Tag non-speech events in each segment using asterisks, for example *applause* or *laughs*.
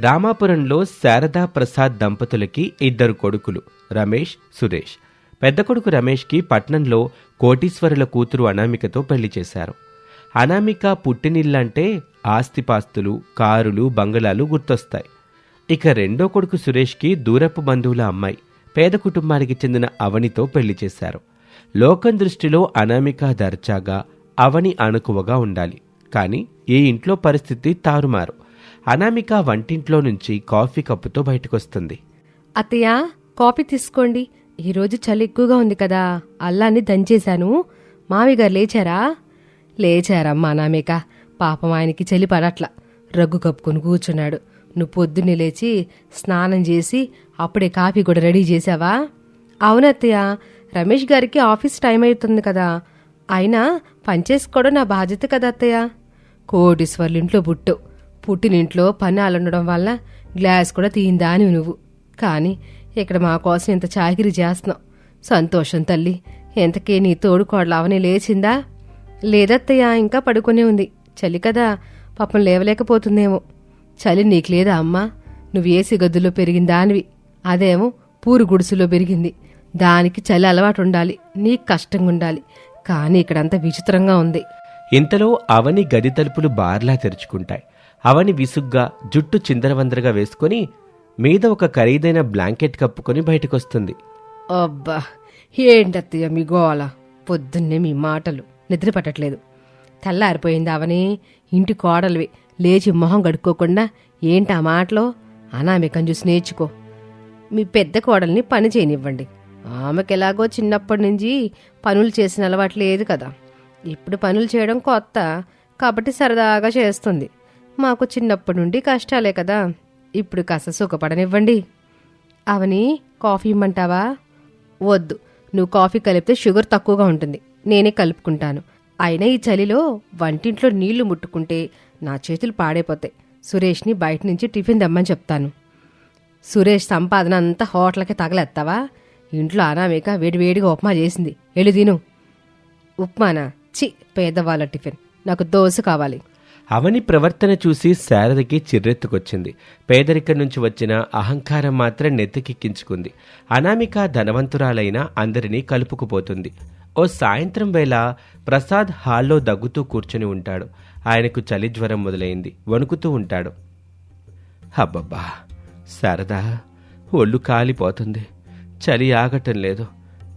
రామాపురంలో శారదా ప్రసాద్ దంపతులకి ఇద్దరు కొడుకులు రమేష్ సురేష్. పెద్ద కొడుకు రమేష్కి పట్నంలో కోటీశ్వరుల కూతురు అనామికతో పెళ్ళి చేశారు. అనామిక పుట్టినిల్లంటే ఆస్తిపాస్తులు కారులు బంగళాలు గుర్తొస్తాయి. ఇక రెండో కొడుకు సురేష్కి దూరపు బంధువుల అమ్మాయి పేద కుటుంబానికి చెందిన అవనితో పెళ్ళి చేశారు. లోకం దృష్టిలో అనామిక దర్జాగా అవని అణుకువగా ఉండాలి. కానీ ఈ ఇంట్లో పరిస్థితి తారుమారు. అనామిక వంటింట్లో నుంచి కాఫీ కప్పుతో బయటకొస్తుంది. అత్తయ్య కాఫీ తీసుకోండి. ఈరోజు చలి ఎక్కువగా ఉంది కదా అల్లాన్ని దంచేశాను. మావిగారు లేచారా? లేచారమ్మా అనామిక. పాపం ఆయనకి చలి పడట్ల. రగ్గు కప్పుకొని కూర్చున్నాడు. నువ్వు పొద్దున్నే లేచి స్నానం చేసి అప్పుడే కాఫీ కూడా రెడీ చేసావా అవునత్తయ్య రమేష్ గారికి ఆఫీస్ టైం అవుతుంది కదా. అయినా పనిచేసుకోవడం నా బాధ్యత కదా అత్తయ్య. కోటీశ్వర్లు ఇంట్లో బుట్టు పుట్టినింట్లో పని అలఉండడం వల్ల గ్లాస్ కూడా తీయిందా అని నువ్వు కానీ ఇక్కడ మా కోసం ఇంత చాకిరి చేస్తున్నావు. సంతోషం తల్లి. ఎంతకీ నీ తోడు అవని లేచిందా? లేదత్తయ్య ఇంకా పడుకునే ఉంది. చలి కదా. పాపం లేవలేకపోతుందేమో. చలి నీకు లేదా అమ్మా? నువ్వు ఏసి గదుల్లో పెరిగిన దానివి. అదేమో పూరు గుడిసెలో పెరిగింది. దానికి చలి అలవాటు ఉండాలి నీకు కష్టంగా ఉండాలి కానీ ఇక్కడంతా విచిత్రంగా ఉంది. ఇంతలో అవని గది తలుపులు బార్లా తెరుచుకుంటాయి. అవని విసుగ్గా జుట్టు చిందరవందరగా వేసుకొని మీద ఒక ఖరీదైన బ్లాంకెట్ కప్పుకొని బయటకొస్తుంది. అబ్బా ఏంటత్తయ్య మీ గోల? పొద్దున్నే మీ మాటలు. నిద్ర పట్టట్లేదు. తెల్లారిపోయింది అవని ఇంటి కోడలివి లేచి మొహం గడుక్కోకుండా ఏంటి ఆ మాటలో? అనామికం చూసి నేర్చుకో. మీ పెద్ద కోడల్ని పని చేయనివ్వండి. ఆమెకి ఎలాగో చిన్నప్పటి నుంచి పనులు చేసిన అలవాటు లేదు కదా. ఇప్పుడు పనులు చేయడం కొత్త కాబట్టి సరదాగా చేస్తుంది. మాకు చిన్నప్పటి నుండి కష్టాలే కదా. ఇప్పుడు కాస్త సుఖపడనివ్వండి. అవని కాఫీ ఇమ్మంటావా? వద్దు. నువ్వు కాఫీ కలిపితే షుగర్ తక్కువగా ఉంటుంది. నేనే కలుపుకుంటాను. అయినా ఈ చలిలో వంటింట్లో నీళ్ళు ముట్టుకుంటే నా చేతులు పాడైపోతాయి. సురేష్ని బయట నుంచి టిఫిన్ తెమ్మని చెప్తాను. సురేష్ సంపాదన అంతా హోటల్కి తగలేస్తావా ఇంట్లో అనామిక వేడివేడిగా ఉప్మా చేసింది. ఎళ్ళు తిను. ఉప్మానా? చి పేదవాళ్ళ టిఫిన్. నాకు దోశ కావాలి. అవని ప్రవర్తన చూసి శారదకి చిర్రెత్తుకొచ్చింది. పేదరికం నుంచి వచ్చిన అహంకారం మాత్రం నెత్తికెక్కించుకుంది. అనామిక ధనవంతురాలైన అందరినీ కలుపుకుపోతుంది. ఓ సాయంత్రం వేళ ప్రసాద్ హాల్లో దగ్గుతూ కూర్చుని ఉంటాడు. ఆయనకు చలి జ్వరం మొదలైంది. వణుకుతూ ఉంటాడు. అబ్బబ్బా! శారదా ఒళ్ళు కాలిపోతుంది. చలి ఆగటం లేదు.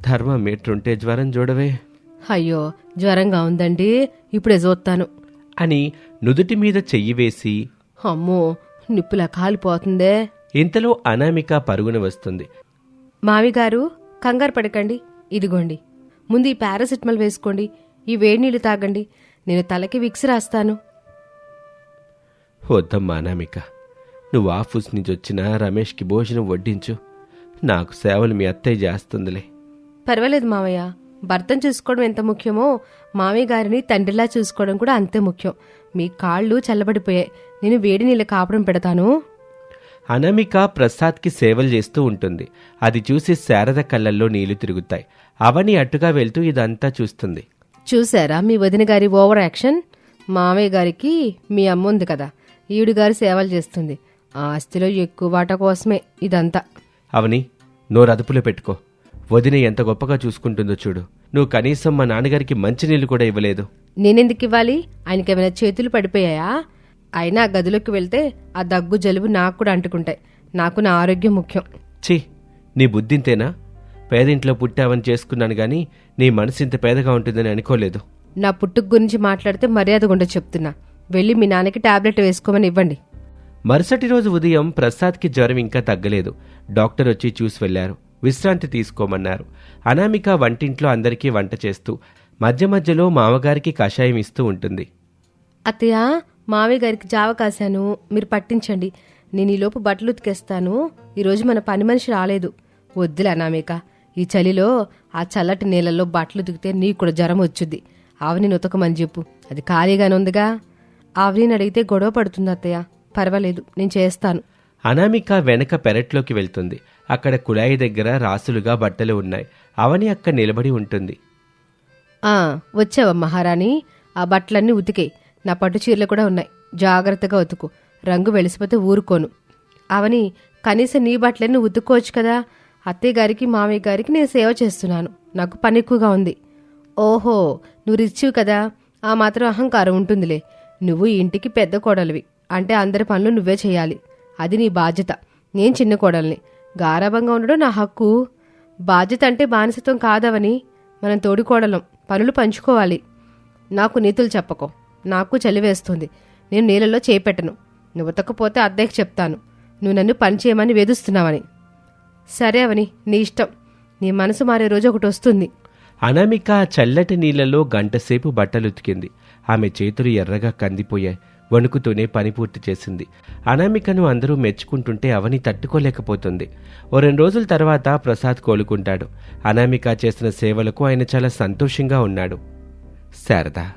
థర్మామీటర్ ఉంటే జ్వరం చూడవే అయ్యో జ్వరంగా ఉందండి. ఇప్పుడే చూస్తాను అని నుదుటి మీద చెయ్యి వేసి అమ్మో నిప్పులా కాలిపోతుందే. ఇంతలో అనామిక పరుగున వస్తుంది. మావిగారు కంగారు పడకండి ఇదిగోండి. ముందు ఈ పారాసిటమాల్ వేసుకోండి ఈ వేడి నీళ్ళు తాగండి నేను తలకి విక్స్ రాస్తాను. వద్దమ్మా అనామిక నువ్వు ఆఫీస్ నుంచి వచ్చిన రమేష్కి భోజనం వడ్డించు. నాకు సేవలు మీ అత్తయ్య చేస్తుందిలే. పర్వాలేదు మావయ్య భర్తను చూసుకోవడం ఎంత ముఖ్యమో మామయ్య గారిని తండ్రిలా చూసుకోవడం కూడా అంతే ముఖ్యం. మీ కాళ్ళు చల్లబడిపోయాయి. నేను వేడి నీళ్ళ కాపడం పెడతాను. అనామిక ప్రసాద్కి సేవలు చేస్తూ ఉంటుంది. అది చూసి శారద కళ్ళల్లో నీళ్ళు తిరుగుతాయి. అవని అట్టుగా వెళ్తూ ఇదంతా చూస్తుంది. చూసారా మీ వదిన గారి ఓవర్ యాక్షన్? మామయ్య గారికి మీ అమ్మ ఉంది కదా ఈవిడ గారి సేవలు చేస్తుంది. ఆ ఆస్తిలో ఎక్కువ వాటా కోసమే ఇదంతా. అవని నోరు అదుపులో పెట్టుకో. వదిన ఎంత గొప్పగా చూసుకుంటుందో చూడు. నువ్వు కనీసం మా నాన్నగారికి మంచినీళ్ళు కూడా ఇవ్వలేదు. నేనెందుకు ఇవ్వాలి? ఆయనకి ఏమైనా చేతులు పడిపోయాయా? అయినా గదిలోకి వెళ్తే ఆ దగ్గు జలుబు నాకు కూడా అంటుకుంటాయి. నాకు నా ఆరోగ్యం ముఖ్యం. ఛీ నీ బుద్ధింతేనా? పేదింట్లో పుట్టావని చేసుకున్నాను గాని నీ మనసు ఇంత పేదగా ఉంటుందని అనుకోలేదు. నా పుట్టుక గురించి మాట్లాడితే మర్యాద గుండా చెప్తున్నా. వెళ్ళి మీ నాన్నకి టాబ్లెట్ వేసుకోమని ఇవ్వండి. మరుసటి రోజు ఉదయం ప్రసాద్కి జ్వరం ఇంకా తగ్గలేదు. డాక్టర్ వచ్చి చూసి వెళ్ళారు విశ్రాంతి తీసుకోమన్నారు. అనామిక వంటింట్లో అందరికీ వంట చేస్తూ మధ్య మధ్యలో మామగారికి కషాయం ఇస్తూ ఉంటుంది. అత్తయ్య మావయ్య గారికి జావ కాశాను. మీరు పట్టించండి. నేను ఈలోపు బట్టలు ఉతికేస్తాను. ఈరోజు మన పని మనిషి రాలేదు. వద్దులే అనామిక. ఈ చలిలో ఆ చల్లటి నీళ్ళల్లో బట్టలు ఉతికితే నీకు కూడా జ్వరం వచ్చుద్ది. ఆవిని ఉతకమని చెప్పు. అది ఖాళీగానే ఉందిగా. ఆవిని అడిగితే గొడవ పడుతుంది అత్తయ్య. పర్వాలేదు నేను చేస్తాను. అనామిక వెనక పెరట్లోకి వెళ్తుంది. అక్కడ కుళాయి దగ్గర రాసులుగా బట్టలు ఉన్నాయి. అవని అక్కడ నిలబడి ఉంటుంది. ఆ వచ్చావా మహారాణి? ఆ బట్టలన్నీ ఉతికే. నా పట్టు చీరలు కూడా ఉన్నాయి. జాగ్రత్తగా ఉతుకు. రంగు వెలిసిపోతే ఊరుకోను. అవని కనీసం నీ బట్టలన్నీ ఉతుక్కోవచ్చు కదా? అత్తయ్య గారికి మామయ్య గారికి నేను సేవ చేస్తున్నాను. నాకు పని ఎక్కువగా ఉంది. ఓహో నువ్వు రిచ్వు కదా? ఆ మాత్రం అహంకారం ఉంటుందిలే. నువ్వు ఇంటికి పెద్ద కోడలివి. అంటే అందరి పనులు నువ్వే చేయాలి. అది నీ బాధ్యత. నేను చిన్న కోడల్ని. గారాభంగా ఉండడం నా హక్కు. బాధ్యత అంటే బానిసత్వం కాదవని మనం తోడికోడలం పనులు పంచుకోవాలి. నాకు నీతులు చెప్పకో నాకు చలివేస్తుంది నేను నీళ్ళలో చేపెట్టను. నువ్వు ఉతకపోతే అద్దెకి చెప్తాను. నువ్వు నన్ను పని చేయమని వేధిస్తున్నావని. సరే అవని నీ ఇష్టం. నీ మనసు మారే రోజు ఒకటి వస్తుంది. అనామిక చల్లటి నీళ్ళలో గంటసేపు బట్టలు ఉతికింది. ఆమె చేతులు ఎర్రగా కందిపోయాయి. వణుకుతూనే పని పూర్తి చేసింది. అనామికను అందరూ మెచ్చుకుంటుంటే అవని తట్టుకోలేకపోతుంది. ఓ రెండు రోజుల తర్వాత ప్రసాద్ కోలుకుంటాడు. అనామిక చేసిన సేవలకు ఆయన చాలా సంతోషంగా ఉన్నాడు. శారదా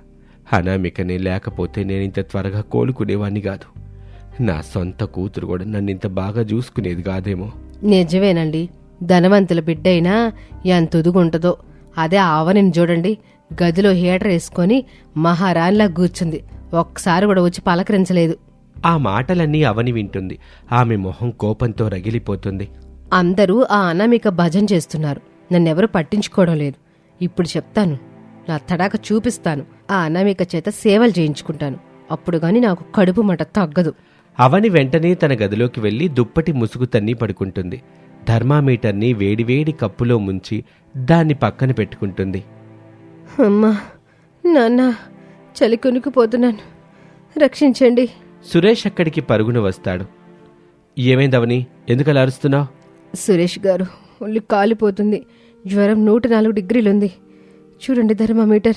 అనామికనే లేకపోతే నేను ఇంత త్వరగా కోలుకునేవాణ్ణి కాదు. నా సొంత కూతురు కూడా నన్ను ఇంత బాగా చూసుకునేది కాదేమో. నిజమేనండి. ధనవంతుల బిడ్డైనా ఎంత ఉంటుందో అదే ఆవనిని చూడండి. గదిలో హీటర్ వేసుకొని మహారాణిలా కూర్చుంది. ఒక్కసారి కూడా వచ్చి పలకరించలేదు. ఆ మాటలన్నీ అవని వింటుంది. ఆమె మొహం కోపంతో రగిలిపోతుంది. అందరూ ఆ అనామిక భజన చేస్తున్నారు. నన్నెవరూ పట్టించుకోవడం లేదు. ఇప్పుడు చెప్తాను. నా తడాక చూపిస్తాను. ఆ అనామిక చేత సేవలు చేయించుకుంటాను. అప్పుడు గాని నాకు కడుపు మంట తగ్గదు. అవని వెంటనే తన గదిలోకి వెళ్ళి దుప్పటి ముసుగు తన్ని పడుకుంటుంది. థర్మామీటర్ని వేడివేడి కప్పులో ముంచి దాన్ని పక్కన పెట్టుకుంటుంది. అమ్మా నాన్న చలి కొనుక్కుపోతున్నాను. రక్షించండి. సురేష్ అక్కడికి పరుగున వస్తాడు. ఏమైందవని ఎందుకలా అరుస్తున్నావు? సురేష్ గారు ఒళ్ళు కాలిపోతుంది. జ్వరం నూట నాలుగు డిగ్రీలుంది. చూడండి థర్మామీటర్.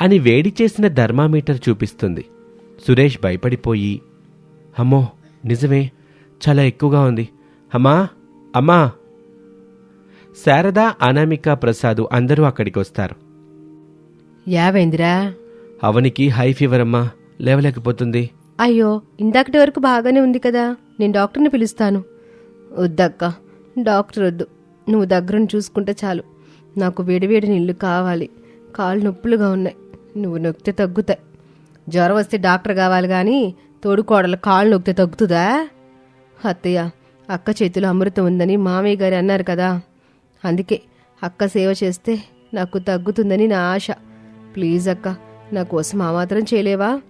అని వేడి చేసిన థర్మామీటర్ చూపిస్తుంది. సురేష్ భయపడిపోయి అమ్మో నిజమే చాలా ఎక్కువగా ఉంది. అమ్మా అమ్మా. శారద అనామిక ప్రసాద్ అందరూ అక్కడికి వస్తారు యావైందిరా? అవనికి హై ఫీవర్ అమ్మా లేవలేకపోతుంది. అయ్యో ఇందాకటి వరకు బాగానే ఉంది కదా నేను డాక్టర్ని పిలుస్తాను. వద్దక్క డాక్టర్ వద్దు నువ్వు దగ్గరను చూసుకుంటే చాలు. నాకు వేడివేడి నీళ్ళు కావాలి కాళ్ళు నొప్పులుగా ఉన్నాయి నువ్వు నొక్కితే తగ్గుతాయి. జ్వరం వస్తే డాక్టర్ కావాలి కానీ తోడుకోడలు కాళ్ళు నొక్కితే తగ్గుతుందా? అత్తయ్య అక్క చేతిలో అమృతం ఉందని మామయ్య గారు అన్నారు కదా అందుకే అక్క సేవ చేస్తే నాకు తగ్గుతుందని నా ఆశ. ప్లీజ్ అక్క నా కోసం ఆ మాత్రం చేయలేవా?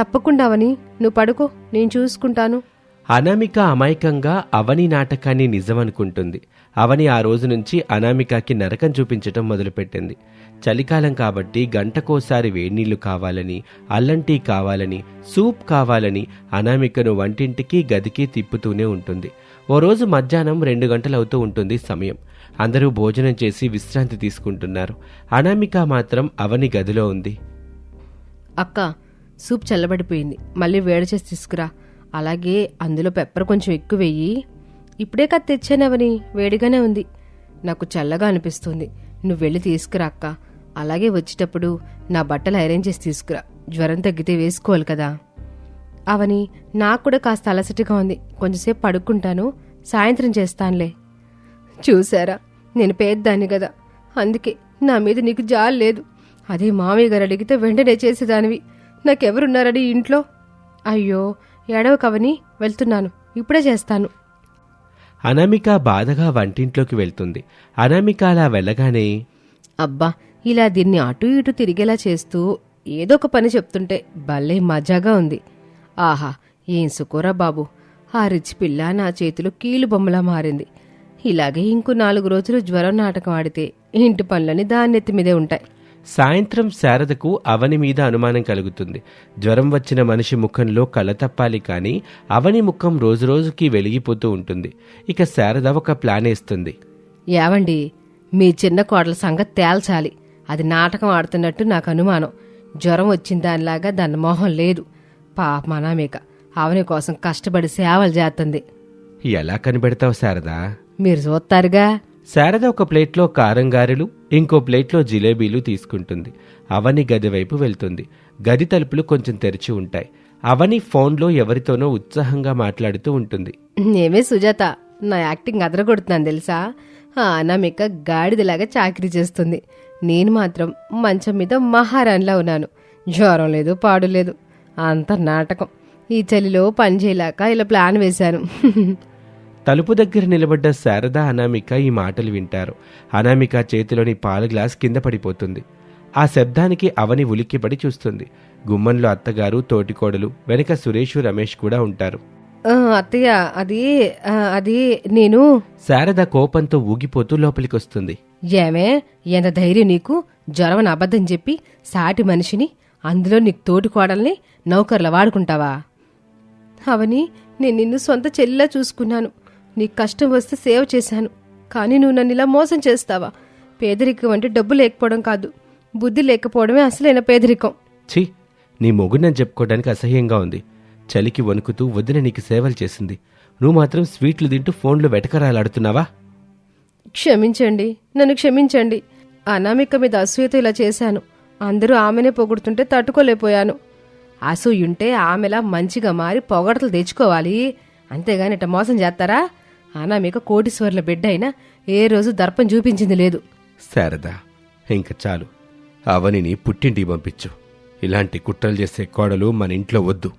తప్పకుండా అవని నువ్వు పడుకో నేను చూసుకుంటాను. అనామిక అమాయకంగా అవని నాటకాన్ని నిజమనుకుంటుంది. అవని ఆ రోజు నుంచి అనామికకి నరకం చూపించటం మొదలుపెట్టింది. చలికాలం కాబట్టి గంటకోసారి వేడినీళ్ళు కావాలని అల్లం టీ కావాలని సూప్ కావాలని అనామికను వంటింటికి గదికి తిప్పుతూనే ఉంటుంది. ఓ రోజు మధ్యాహ్నం రెండు గంటలవుతూ ఉంటుంది సమయం. అందరూ భోజనం చేసి విశ్రాంతి తీసుకుంటున్నారు. అనామిక మాత్రం అవని గదిలో ఉంది. అక్క సూప్ చల్లబడిపోయింది. మళ్ళీ వేడి చేసి తీసుకురా. అలాగే అందులో పెప్పర్ కొంచెం ఎక్కువ వెయ్యి ఇప్పుడే కదా తెచ్చానవని వేడిగానే ఉంది. నాకు చల్లగా అనిపిస్తుంది. నువ్వు వెళ్ళి తీసుకురా అక్క. అలాగే వచ్చేటప్పుడు నా బట్టలు ఐరన్ చేసి తీసుకురా. జ్వరం తగ్గితే వేసుకోవాలి కదా. అవని నాకు కూడా కాస్త అలసటగా ఉంది. కొంచెంసేపు పడుకుంటాను. సాయంత్రం చేస్తానులే. చూసారా? నేను పేద్దాన్ని కదా అందుకే నా మీద నీకు జాలి లేదు. అదే మామయ్య గారు అడిగితే వెంటనే చేసేదానివి. నాకెవరున్నారని ఇంట్లో? అయ్యో ఏడవ కవని వెళ్తున్నాను. ఇప్పుడే చేస్తాను. అనామిక బాధగా వంటింట్లోకి వెళ్తుంది. అనామిక అలా వెళ్ళగానే అబ్బా ఇలా దీన్ని అటు ఇటు తిరిగేలా చేస్తూ ఏదో ఒక పని చెప్తుంటే భలే మజాగా ఉంది. ఆహా ఏం సుకోరా బాబు. ఆ రిచ్ పిల్ల నా చేతిలో కీలు బొమ్మలా మారింది. ఇలాగే ఇంకో నాలుగు రోజులు జ్వరం నాటకం ఆడితే ఇంటి పనులని దాన్నెత్తి మీదే ఉంటాయి. సాయంత్రం శారదకు అవని మీద అనుమానం కలుగుతుంది. జ్వరం వచ్చిన మనిషి ముఖంలో కళ్ళ తప్పాలి కానీ అవని ముఖం రోజురోజుకి వెలిగిపోతూ ఉంటుంది. ఇక శారద ఒక ప్లాన్ వేస్తుంది. ఏవండి మీ చిన్న కోడల సంగతి తేల్చాలి. అది నాటకం ఆడుతున్నట్టు నాకు అనుమానం. జ్వరం వచ్చిన దానిలాగా దాని మొహం లేదు. పాప మనామేక అవని కోసం కష్టపడి సేవలు చేస్తుంది. ఎలా కనిపెడతావు శారదా? మీరు చూస్తారుగా. శారద ఒక ప్లేట్లో కారం గారెలు ఇంకో ప్లేట్లో జిలేబీలు తీసుకుంటుంది. అవని గది వైపు వెళ్తుంది. గది తలుపులు కొంచెం తెరిచి ఉంటాయి. అవని ఫోన్లో ఎవరితోనో ఉత్సాహంగా మాట్లాడుతూ ఉంటుంది. నేమే సుజాత. నా యాక్టింగ్ అదరగొడుతున్నాను తెలుసా? అనామిక గాడిదలాగా చాకరీ చేస్తుంది. నేను మాత్రం మంచం మీద మహారాణిలా ఉన్నాను. జ్వరం లేదు పాడు లేదు. అంత నాటకం. ఈ చలిలో పని చేయలేక ఇలా ప్లాన్ వేశాను. *laughs* తలుపు దగ్గర నిలబడ్డ శారద అనామిక ఈ మాటలు వింటారు. అనామిక చేతిలోని పాల గ్లాస్ కింద పడిపోతుంది. ఆ శబ్దానికి అవని ఉలిక్కిపడి చూస్తుంది. గుమ్మంలో అత్తగారు తోటికోడలు వెనక సురేష్ రమేష్ కూడా ఉంటారు. అత్తయ్య అది అది నేను. శారద కోపంతో ఊగిపోతూ లోపలికొస్తుంది. ఏమే ఎంత ధైర్యం నీకు? జ్వరం అబద్ధం చెప్పి సాటి మనిషిని అందులో నీకు తోటి కోడల్ని నౌకర్ల వాడుకుంటావా? అవని నేను నిన్ను సొంత చెల్లిలా చూసుకున్నాను. నీకు కష్టం వస్తే సేవ చేశాను. కానీ నువ్వు నన్ను ఇలా మోసం చేస్తావా? పేదరికం అంటే డబ్బు లేకపోవడం కాదు. బుద్ధి లేకపోవడమే అసలైన పేదరికం. ఛీ! నీ మొగుడినని చెప్పుకోవడానికి అసహ్యంగా ఉంది. చలికి వణుకుతూ వదిన నీకు సేవలు చేసింది. నువ్వు మాత్రం స్వీట్లు తింటూ ఫోన్లో వెటకరాలాడుతున్నావా? క్షమించండి. నన్ను క్షమించండి. అనామిక మీద అసూయతో ఇలా చేశాను. అందరూ ఆమెనే పొగుడుతుంటే తట్టుకోలేకపోయాను. అసూయుంటే ఆమెలా మంచిగా మారి పొగడతలు తెచ్చుకోవాలి. అంతేగాని ఇట్ట మోసం చేస్తారా? అనామిక కోటీశ్వర్ల బిడ్డ అయినా ఏ రోజు దర్పం చూపించింది లేదు. శారదా ఇంక చాలు. అవనిని పుట్టింటికి పంపించు. ఇలాంటి కుట్రలు చేసే కోడలు మన ఇంట్లో వద్దు.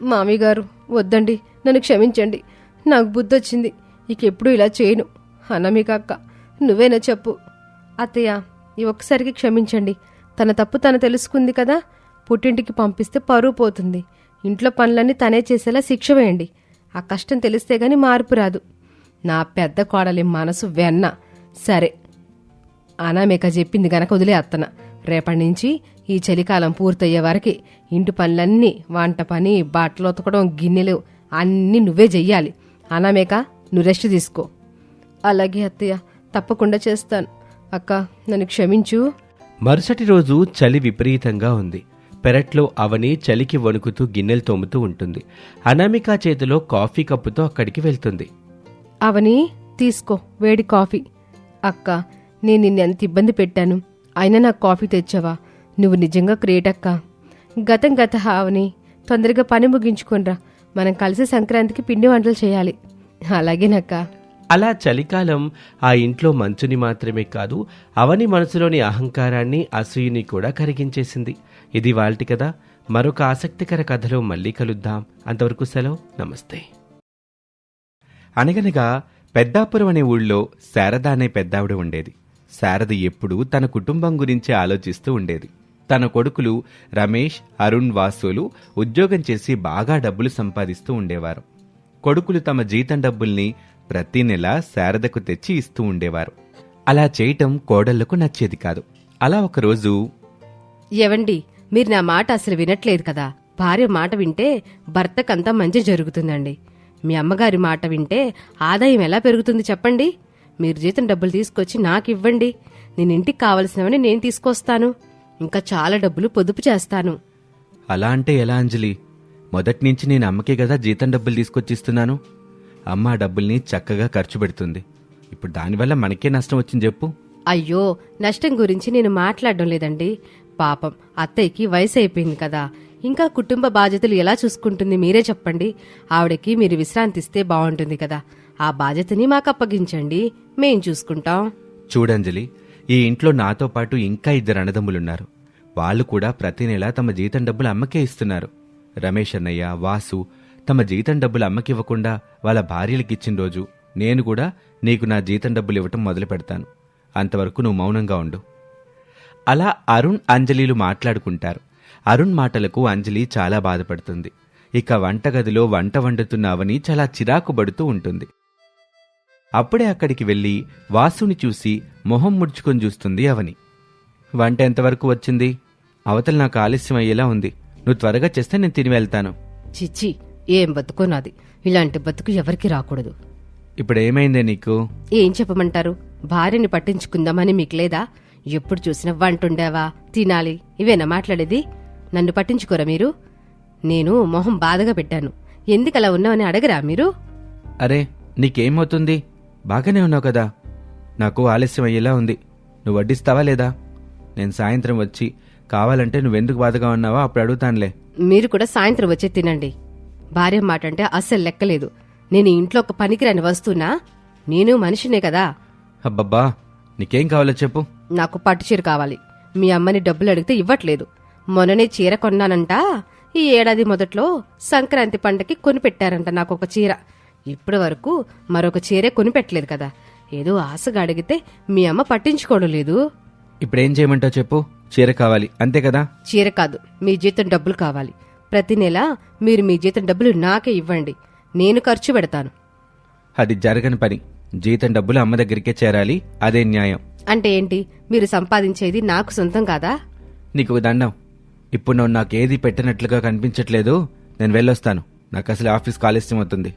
మామీగారు వద్దండి. నన్ను క్షమించండి. నాకు బుద్ధొచ్చింది. ఇక ఎప్పుడూ ఇలా చేయను. అనామిక అక్క నువ్వేనా చెప్పు. అత్తయ్య ఈ ఒక్కసారికి క్షమించండి. తన తప్పు తను తెలుసుకుంది కదా. పుట్టింటికి పంపిస్తే పరువు పోతుంది. ఇంట్లో పనులన్నీ తనే చేసేలా శిక్ష వేయండి. ఆ కష్టం తెలిస్తే గాని మార్పు రాదు. నా పెద్ద కోడలి మనసు వెన్న. సరే. అనామేక చెప్పింది గనక వదిలే అత్తన. రేపటి నుంచి ఈ చలికాలం పూర్తయ్యే వరకు ఇంటి పనులన్నీ వంట పని బట్టలు ఉతకడం గిన్నెలు అన్నీ నువ్వే చెయ్యాలి. అనామేక నువ్వు రెస్ట్ తీసుకో. అలాగే అత్తయ్య తప్పకుండా చేస్తాను. అక్క నన్ను క్షమించు. మరుసటి రోజు చలి విపరీతంగా ఉంది. పెరట్లో అవని చలికి వణుకుతూ గిన్నెలు తోముతూ ఉంటుంది. అనామిక చేతిలో కాఫీ కప్పుతో అక్కడికి వెళ్తుంది. అవని తీసుకో వేడి కాఫీ. అక్క నేను నిన్ను ఎంత ఇబ్బంది పెట్టాను. అయినా నాకు కాఫీ తెచ్చావా? నువ్వు నిజంగా గ్రేట్ అక్క. గతం గత అవని తొందరగా పని ముగించుకోనరా. మనం కలిసి సంక్రాంతికి పిండి వంటలు చేయాలి. అలాగేనక్క అలా చలికాలం ఆ ఇంట్లో మంచుని మాత్రమే కాదు అవని మనసులోని అహంకారాన్ని అసూయని కూడా కరిగించేసింది. ఇది వాల్టి కదా. మరొక ఆసక్తికర కథలో మళ్ళీ కలుద్దాం. అంతవరకు సెలవు. నమస్తే. అనగనగా పెద్దాపురం అనే ఊళ్ళో శారద అనే పెద్దావిడ ఉండేది. శారద ఎప్పుడూ తన కుటుంబం గురించి ఆలోచిస్తూ ఉండేది. తన కొడుకులు రమేష్ అరుణ్ వాసులు ఉద్యోగం చేసి బాగా డబ్బులు సంపాదిస్తూ ఉండేవారు. కొడుకులు తమ జీతం డబ్బుల్ని ప్రతి నెల శారదకు తెచ్చి ఇస్తూ ఉండేవారు. అలా చేయటం కోడళ్ళకు నచ్చేది కాదు. అలా ఒకరోజు ఎవండి మీరు నా మాట అసలు వినట్లేదు కదా. భార్య మాట వింటే భర్తకంతా మంచి జరుగుతుందండి. మీ అమ్మగారి మాట వింటే ఆదాయం ఎలా పెరుగుతుంది చెప్పండి? మీరు జీతం డబ్బులు తీసుకొచ్చి నాకు ఇవ్వండి. నేను ఇంటికి కావలసినవని నేను తీసుకొస్తాను. ఇంకా చాలా డబ్బులు పొదుపు చేస్తాను. అలా అంటే ఎలా అంజలి? మొదటి నుంచి నేను అమ్మకే కదా జీతం డబ్బులు తీసుకొచ్చిస్తున్నాను. అమ్మ ఆ డబ్బుల్ని చక్కగా ఖర్చు పెడుతుంది. ఇప్పుడు దానివల్ల మనకే నష్టం వచ్చింది చెప్పు. అయ్యో నష్టం గురించి నేను మాట్లాడడం లేదండి. పాపం. అత్తయ్యకి వయసు అయిపోయింది కదా. ఇంకా కుటుంబ బాధ్యతలు ఎలా చూసుకుంటుంది మీరే చెప్పండి. ఆవిడకి మీరు విశ్రాంతిస్తే బాగుంటుంది కదా. ఆ బాధ్యతని మాకు అప్పగించండి. మేం చూసుకుంటాం. చూడంజలి ఈ ఇంట్లో నాతో పాటు ఇంకా ఇద్దరు అన్నదమ్ములున్నారు. వాళ్ళు కూడా ప్రతి నెల తమ జీతం డబ్బులు అమ్మకే ఇస్తున్నారు. రమేష్ అన్నయ్య వాసు తమ జీతం డబ్బులు అమ్మకివ్వకుండా వాళ్ళ భార్యలకు ఇచ్చిన రోజు నేను కూడా నీకు నా జీతం డబ్బులు ఇవ్వటం మొదలు పెడతాను అంతవరకు నువ్వు మౌనంగా ఉండు. అలా అరుణ్ అంజలిలు మాట్లాడుకుంటారు. అరుణ్ మాటలకు అంజలి చాలా బాధపడుతుంది. ఇక వంటగదిలో వంట వండుతున్న అవని చాలా చిరాకు పడుతూ ఉంటుంది. అప్పుడే అక్కడికి వెళ్ళి వాసుని చూసి మొహం ముడుచుకొని చూస్తుంది అవని. వంట ఎంతవరకు వచ్చింది? అవతల నాకు ఆలస్యం అయ్యేలా ఉంది. నువ్వు త్వరగా చేస్తే నేను తిని వెళ్తాను. చిచ్చి ఏం బతుకో నాది? ఇలాంటి బతుకు ఎవరికి రాకూడదు. ఇప్పుడు ఏమైందే నీకు? ఏం చెప్పమంటారు? భార్యని పట్టించుకుందామని మీకు లేదా? ఎప్పుడు చూసినా వంటుండేవా? తినాలి. ఇవేనా మాట్లాడేది? నన్ను పట్టించుకోరా మీరు? నేను మొహం బాధగా పెట్టాను. ఎందుకు అలా ఉన్నావని అడగరా మీరు? అరే నీకేమవుతుంది? బాగానే ఉన్నావు కదా. నాకు ఆలస్యం అయ్యేలా ఉంది. నువ్వు వడ్డిస్తావా లేదా? నేను సాయంత్రం వచ్చి కావాలంటే నువ్వెందుకు బాధగా ఉన్నావో అప్పుడు అడుగుతానులే. మీరు కూడా సాయంత్రం వచ్చి తినండి. భార్య మాట అంటే అస్సలు లెక్కలేదు. నేను ఇంట్లో ఒక పనికిరాని వస్తున్నా నేను మనిషినే కదా. అబ్బబ్బా నీకేం కావాలో చెప్పు. నాకు పట్టు చీర కావాలి. మీ అమ్మని డబ్బులు అడిగితే ఇవ్వట్లేదు. మొన్ననే చీర కొన్నానంట. ఈ ఏడాది మొదట్లో సంక్రాంతి పండకి కొనిపెట్టారంట నాకు ఒక చీర. ఇప్పటి వరకు మరొక చీరే కొనిపెట్టలేదు కదా. ఏదో ఆశగా అడిగితే మీ అమ్మ పట్టించుకోవడం లేదు. ఇప్పుడేం చేయమంటావు చెప్పు? చీర కావాలి. అంతే కదా? చీర కాదు. మీ జీతం డబ్బులు కావాలి. ప్రతి నెల మీరు మీ జీతం డబ్బులు నాకే ఇవ్వండి. నేను ఖర్చు పెడతాను. అది జరగని పని. జీతం డబ్బులు అమ్మ దగ్గరికే చేరాలి అదే న్యాయం. అంటే ఏంటి? మీరు సంపాదించేది నాకు సొంతం కాదా? నీకు దండం. ఇప్పుడు నువ్వు నాకు ఏది పెట్టినట్లుగా కనిపించట్లేదు నేను వెళ్ళొస్తాను. నాకు అసలు ఆఫీస్ కాలేజ్యం అవుతుంది.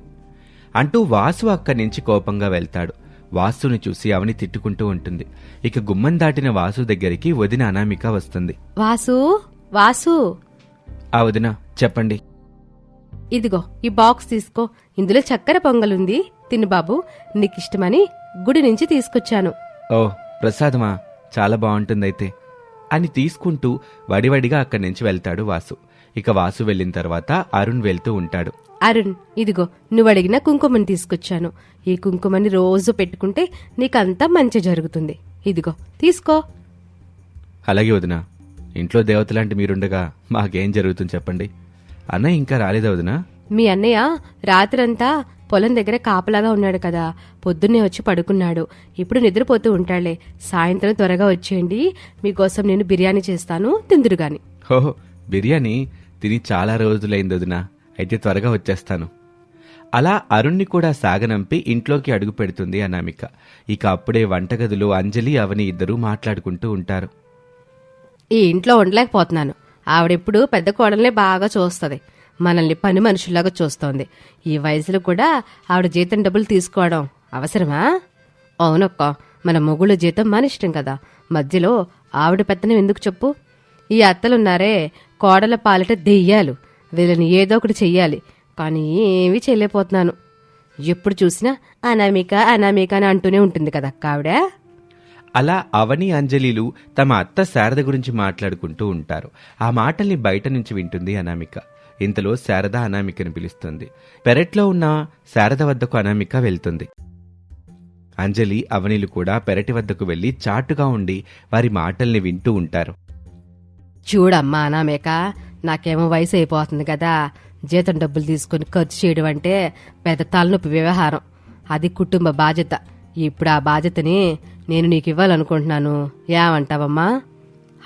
అంటూ వాసు అక్కడి నుంచి కోపంగా వెళ్తాడు. వాసుని చూసి అవని తిట్టుకుంటూ ఉంటుంది. ఇక గుమ్మం దాటిన వాసు దగ్గరికి వదిన అనామిక వస్తుంది. వాసు? వాసు? ఆ వదిన చెప్పండి. ఇదిగో ఈ బాక్స్ తీసుకో. ఇందులో చక్కెర పొంగలుంది. తిను బాబు నీకిష్టమని గుడి నుంచి తీసుకొచ్చాను. ఓ ప్రసాదమా? చాలా బాగుంటుందైతే అని తీసుకుంటూ వడివడిగా అక్కడి నుంచి వెళ్తాడు వాసు. ఇక వాసు వెళ్ళిన తర్వాత అరుణ్ వెళ్తూ ఉంటాడు. అరుణ్ ఇదిగో నువ్వు అడిగిన కుంకుమని తీసుకొచ్చాను. ఈ కుంకుమని రోజు పెట్టుకుంటే నీకంతా మంచి జరుగుతుంది. ఇదిగో తీసుకో. అలాగే వదిన ఇంట్లో దేవతలాంటి మీరుండగా మాకేం జరుగుతుంది చెప్పండి. అన్న ఇంకా రాలేదా వదినా? మీ అన్నయ్య రాత్రంతా పొలం దగ్గర కాపలాగా ఉన్నాడు కదా పొద్దున్నే వచ్చి పడుకున్నాడు. ఇప్పుడు నిద్రపోతూ ఉంటాడులే. సాయంత్రం త్వరగా వచ్చేయండి. మీకోసం నేను బిర్యానీ చేస్తాను. తిందురు గాని. ఓహో బిర్యానీ తిని చాలా రోజులైంది వదిన. అయితే త్వరగా వచ్చేస్తాను. అలా అరుణ్ణి కూడా సాగనంపి ఇంట్లోకి అడుగు పెడుతుంది అనామిక. ఇక అప్పుడే వంటగదిలో అంజలి అవని ఇద్దరూ మాట్లాడుకుంటూ ఉంటారు. ఈ ఇంట్లో ఉండలేకపోతున్నాను. ఆవిడెప్పుడు పెద్ద కోడల్నే బాగా చూస్తుంది. మనల్ని పని మనుషుల్లాగా చూస్తోంది. ఈ వయసులో కూడా ఆవిడ జీతం డబ్బులు తీసుకోవడం అవసరమా? అవునక్క మన మొగుళ్ళ జీతం మన ఇష్టం కదా. మధ్యలో ఆవిడ పెత్తనం ఎందుకు చెప్పు? ఈ అత్తలున్నారే కోడల పాలిట దెయ్యాలు. వీళ్ళని ఏదో ఒకటి చెయ్యాలి. కానీ ఏమీ చేయలేకపోతున్నాను. ఎప్పుడు చూసినా అనామిక అనామిక అని అంటూనే ఉంటుంది కదా అక్క ఆవిడ. అలా అవని అంజలిలు తమ అత్త శారద గురించి మాట్లాడుకుంటూ ఉంటారు. ఆ మాటల్ని బయట నుంచి వింటుంది అనామిక. ఇంతలో శారద అనామికను పిలుస్తుంది. పెరట్లో ఉన్న శారద వద్దకు అనామిక వెళ్తుంది. అంజలి అవనిలు కూడా పెరటి వద్దకు వెళ్ళి చాటుగా ఉండి వారి మాటల్ని వింటూ ఉంటారు. చూడమ్మా అనామేక నాకేమో వయసు అయిపోతుంది కదా. జీతం డబ్బులు తీసుకొని ఖర్చు చేయడం అంటే పెద్ద తలనొప్పి వ్యవహారం. అది కుటుంబ బాధ్యత. ఇప్పుడు ఆ బాధ్యతని నేను నీకు ఇవ్వాలనుకుంటున్నాను. ఏమంటావమ్మా?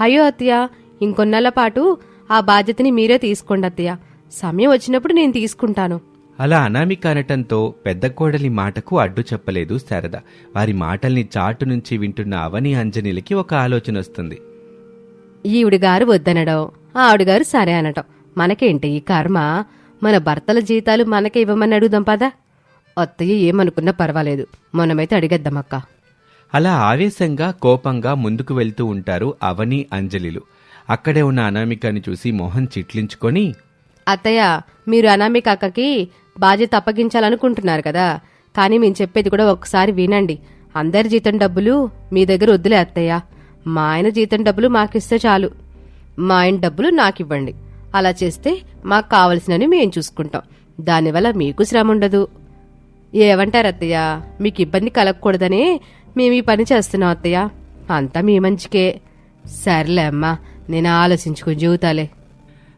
అయ్యో అత్తయ్య ఇంకొన్నేళ్ళ పాటు ఆ బాధ్యతని మీరే తీసుకోండి అత్తయ్య. సమయం వచ్చినప్పుడు నేను తీసుకుంటాను. అలా అనామిక అనటంతో పెద్ద కోడలి మాటకు అడ్డు చెప్పలేదు శారద. వారి మాటల్ని చాటు నుంచి వింటున్న అవని అంజనీలకి ఒక ఆలోచన వస్తుంది. ఈవిడి గారు వద్దనడం ఆవిడ గారు సరే అనటం. మనకేంటి ఈ కర్మ? మన భర్తల జీతాలు మనకే ఇవ్వమని అడుగుదాం పదా. అత్తయ్య ఏమనుకున్నా పర్వాలేదు. మనమైతే అడిగేద్దామక్క అలా ఆవేశంగా కోపంగా ముందుకు వెళ్తూ ఉంటారు అవని అంజలిలు. అక్కడే ఉన్న అనామికని చూసి మొహం చిట్లించుకొని అత్తయ్య మీరు అనామిక అక్కకి బాధ్యత అప్పగించాలనుకుంటున్నారు కదా. కానీ మేము చెప్పేది కూడా ఒకసారి వినండి. అందరి జీతం డబ్బులు మీ దగ్గర వద్దులే అత్తయ్య. మా ఆయన జీతం డబ్బులు మాకిస్తే చాలు. మా ఆయన డబ్బులు నాకివ్వండి. అలా చేస్తే మాకు కావలసినవి మేము చూసుకుంటాం. దానివల్ల మీకు శ్రమ ఉండదు. ఏమంటారు అత్తయ్య? మీకు ఇబ్బంది కలగకూడదనే మేము ఈ పని చేస్తున్నాం అత్తయ్య. అంతా మీ మంచికే. సర్లే అమ్మా. నేను ఆలోచించుకుని జీవితాలే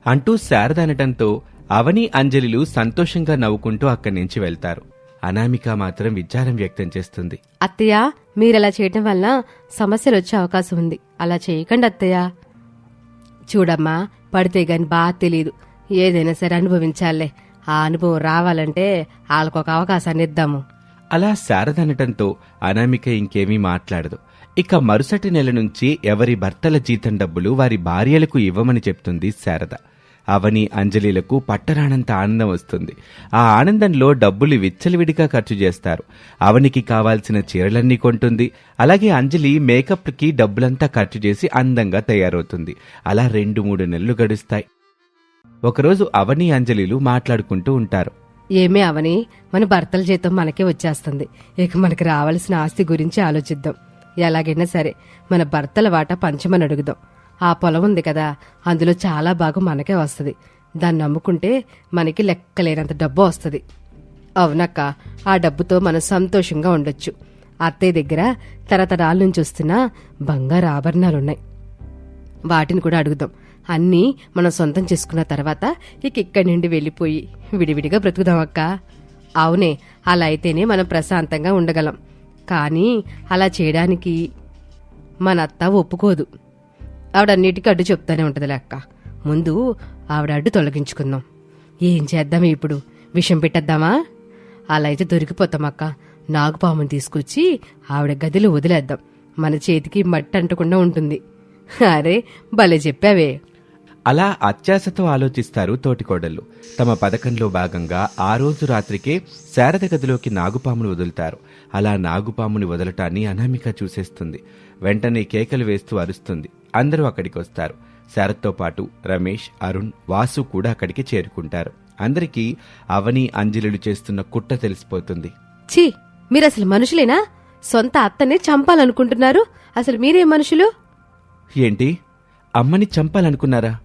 అంటూ శారద అనటంతో అవని అంజలిలు సంతోషంగా నవ్వుకుంటూ అక్కడి నుంచి వెళ్తారు. అనామిక మాత్రం విచారం వ్యక్తం చేస్తుంది. అత్తయ్య మీరలా చేయటం వల్ల సమస్యలు వచ్చే అవకాశం ఉంది. అలా చేయకండి అత్తయ్య. చూడమ్మా పడితే గాని బాగా తెలియదు ఏదైనా సరే అనుభవించాలే. ఆ అనుభవం రావాలంటే వాళ్ళకొక అవకాశాన్ని ఇద్దాము. అలా శారద అనటంతో అనామిక ఇంకేమీ మాట్లాడదు. ఇక మరుసటి నెల నుంచి ఎవరి భర్తల జీతం డబ్బులు వారి భార్యలకు ఇవ్వమని చెప్తుంది శారద. అవని అంజలిలకు పట్టరానంత ఆనందం వస్తుంది. ఆ ఆనందంలో డబ్బులు విచ్చలవిడిగా ఖర్చు చేస్తారు. అవనికి కావాల్సిన చీరలన్నీ కొంటుంది. అలాగే అంజలి మేకప్కి డబ్బులంతా ఖర్చు చేసి అందంగా తయారవుతుంది. అలా రెండు మూడు నెలలు గడుస్తాయి. ఒకరోజు అవని అంజలిలు మాట్లాడుకుంటూ ఉంటారు. ఏమే అవని? మన భర్తల జీతం మనకే వచ్చేస్తుంది. ఇక మనకి రావాల్సిన ఆస్తి గురించి ఆలోచిద్దాం. ఎలాగైనా సరే మన భర్తల వాటా పంచమని అడుగుదాం. ఆ పొలం ఉంది కదా అందులో చాలా భాగం మనకే వస్తుంది. దాన్ని నమ్ముకుంటే మనకి లెక్కలేనంత డబ్బు వస్తుంది. అవునక్క ఆ డబ్బుతో మనం సంతోషంగా ఉండొచ్చు. అత్తయ్య దగ్గర తరతరాల నుంచి వస్తున్న బంగారు ఆభరణాలున్నాయి. వాటిని కూడా అడుగుదాం. అన్నీ మనం సొంతం చేసుకున్న తర్వాత ఇక ఇక్కడి నుండి వెళ్ళిపోయి విడివిడిగా బ్రతుకుదాం అక్క. అవునే అలా అయితేనే మనం ప్రశాంతంగా ఉండగలం. కానీ అలా చేయడానికి మన అత్త ఒప్పుకోదు. ఆవిడ అన్నిటికీ అడ్డు చెప్తానే ఉంటుంది లెక్క ముందు ఆవిడ అడ్డు తొలగించుకుందాం. ఏం చేద్దాం ఇప్పుడు? విషం పెట్టేద్దామా? అలా అయితే దొరికిపోతాం అక్క. నాగుపాముని తీసుకొచ్చి ఆవిడ గదిలో వదిలేద్దాం. మన చేతికి మట్టి అంటకుండా ఉంటుంది. అరే భలే చెప్పావే. అలా అత్యాశతో ఆలోచిస్తారు తోటికోడళ్ళు. తమ పథకంలో భాగంగా ఆ రోజు రాత్రికే శారద గదిలోకి నాగుపామును వదులుతారు. అలా నాగుపాముని వదలటాన్ని అనామిక చూసేస్తుంది. వెంటనే కేకలు వేస్తూ అరుస్తుంది. అందరూ అక్కడికి వస్తారు. శారద్తో పాటు రమేష్ అరుణ్ వాసు కూడా అక్కడికి చేరుకుంటారు. అందరికీ అవని అంజలిలు చేస్తున్న కుట్ర తెలిసిపోతుంది. ఛీ! మీరు అసలు మనుషులేనా? సొంత అత్తనే చంపాలనుకుంటున్నారు. అసలు మీరేం మనుషులు? ఏంటి? అమ్మని చంపాలనుకున్నారా?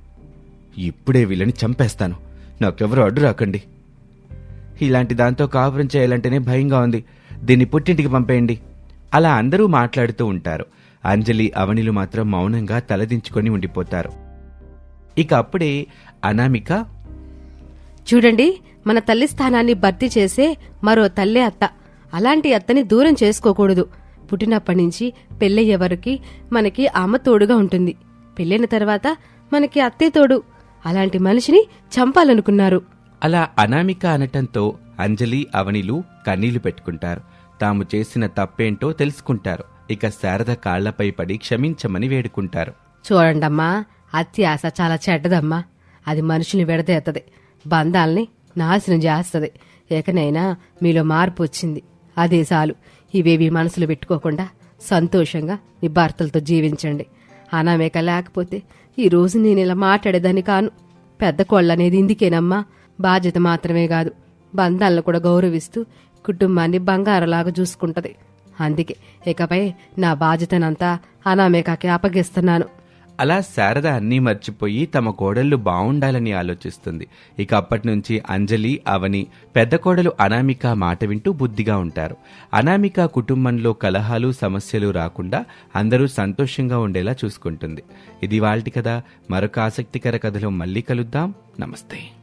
ఇప్పుడే వీళ్ళని చంపేస్తాను. నాకెవరు అడ్డు రాకండి. ఇలాంటి దాంతో కాపురం చేయాలంటేనే భయంగా ఉంది. దీన్ని పుట్టింటికి పంపేయండి. అలా అందరూ మాట్లాడుతూ ఉంటారు. అంజలి అవనిలు మాత్రం మౌనంగా తలదించుకొని ఉండిపోతారు. ఇక అప్పుడే అనామిక చూడండి మన తల్లి స్థానాన్ని భర్తీ చేసే మరో తల్లే అత్త. అలాంటి అత్తని దూరం చేసుకోకూడదు. పుట్టినప్పటి నుంచి పెళ్ళయ్యే వరకు మనకి అమ్మ తోడుగా ఉంటుంది. పెళ్ళైన తర్వాత మనకి అత్తే తోడు. అలాంటి మనిషిని చంపాలనుకున్నారు. అలా అనామిక అనటంతో అంజలి అవనిలు కన్నీళ్ళు పెట్టుకుంటారు. తాము చేసిన తప్పేంటో తెలుసుకుంటారు. ఇక శారద కాళ్ళపై పడి క్షమించమని వేడుకుంటారు. చూడండమ్మా అత్యాశ చాలా చెడ్డదమ్మా. అది మనుషుల్ని విడదీస్తుంది బంధాల్ని నాశనం చేస్తుంది. ఏకనైనా మీలో మార్పు వచ్చింది. అదే చాలు. ఇవేవి మనసులో పెట్టుకోకుండా సంతోషంగా మీ భర్తలతో జీవించండి. అనామేక లేకపోతే ఈ రోజు నేను ఇలా మాట్లాడేదాన్ని కాను. పెద్ద కోళ్ళనేది ఇందుకేనమ్మా. బాధ్యత మాత్రమే కాదు. బంధాలను కూడా గౌరవిస్తూ కుటుంబాన్ని బంగారలాగా చూసుకుంటది. అందుకే ఇకపై నా బాధ్యతనంతా అనామేకాకి అప్పగిస్తున్నాను. అలా శారద అన్నీ మర్చిపోయి తమ కోడళ్ళు బావుండాలని ఆలోచిస్తుంది. ఇక అప్పటి నుంచి అంజలి అవని పెద్ద కోడలు అనామిక మాట వింటూ బుద్ధిగా ఉంటారు. అనామిక కుటుంబంలో కలహాలు సమస్యలు రాకుండా అందరూ సంతోషంగా ఉండేలా చూసుకుంటుంది. ఇది వాళ్ళటి కదా మరొక ఆసక్తికర కథలో మళ్ళీ కలుద్దాం. నమస్తే.